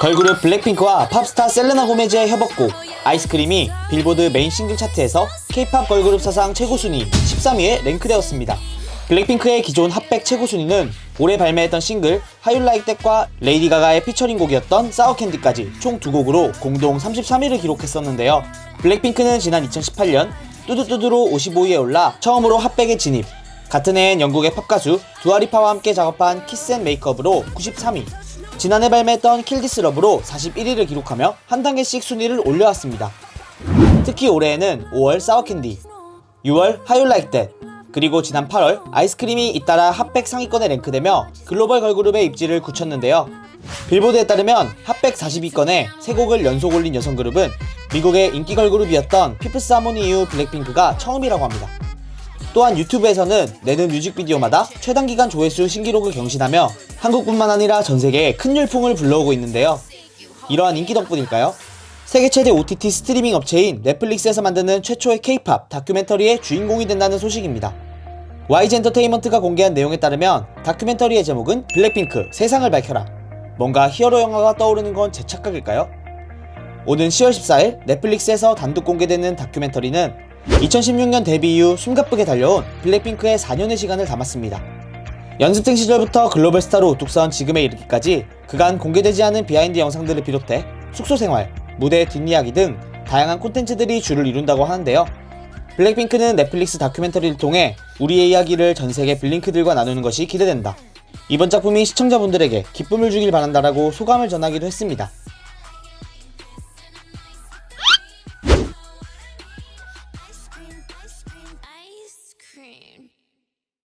걸그룹 블랙핑크와 팝스타 셀레나 고메즈의 협업곡 아이스크림이 빌보드 메인 싱글 차트에서 K-팝 걸그룹 사상 최고 순위 13위에 랭크되었습니다. 블랙핑크의 기존 핫백 최고 순위는 올해 발매했던 싱글 하율 라이크 땡과 레이디 가가의 피처링 곡이었던 사워 캔디까지 총 두 곡으로 공동 33위를 기록했었는데요. 블랙핑크는 지난 2018년 뚜두뚜두로 55위에 올라 처음으로 핫백에 진입. 같은 해엔 영국의 팝가수 두아리파와 함께 작업한 키스 앤 메이크업으로 93위. 지난해 발매했던 킬디스 러브로 41위를 기록하며 한 단계씩 순위를 올려왔습니다. 특히 올해에는 5월 사워캔디, 6월 하율 라이크 댓, 그리고 지난 8월 아이스크림이 잇따라 핫백 상위권에 랭크되며 글로벌 걸그룹의 입지를 굳혔는데요. 빌보드에 따르면 핫백 40위권에 세 곡을 연속 올린 여성 그룹은 미국의 인기 걸그룹이었던 피프스 하모니 이후 블랙핑크가 처음이라고 합니다. 또한 유튜브에서는 내는 뮤직비디오마다 최단 기간 조회수 신기록을 경신하며 한국뿐만 아니라 전 세계에 큰 열풍을 불러오고 있는데요. 이러한 인기 덕분일까요? 세계 최대 OTT 스트리밍 업체인 넷플릭스에서 만드는 최초의 K-팝 다큐멘터리의 주인공이 된다는 소식입니다. YG 엔터테인먼트가 공개한 내용에 따르면 다큐멘터리의 제목은 블랙핑크 세상을 밝혀라. 뭔가 히어로 영화가 떠오르는 건 제 착각일까요? 오는 10월 14일 넷플릭스에서 단독 공개되는 다큐멘터리는 2016년 데뷔 이후 숨가쁘게 달려온 블랙핑크의 4년의 시간을 담았습니다. 연습생 시절부터 글로벌 스타로 우뚝 선 지금에 이르기까지 그간 공개되지 않은 비하인드 영상들을 비롯해 숙소 생활, 무대 뒷이야기 등 다양한 콘텐츠들이 주를 이룬다고 하는데요. 블랙핑크는 넷플릭스 다큐멘터리를 통해 우리의 이야기를 전 세계 블링크들과 나누는 것이 기대된다. 이번 작품이 시청자분들에게 기쁨을 주길 바란다라고 소감을 전하기도 했습니다.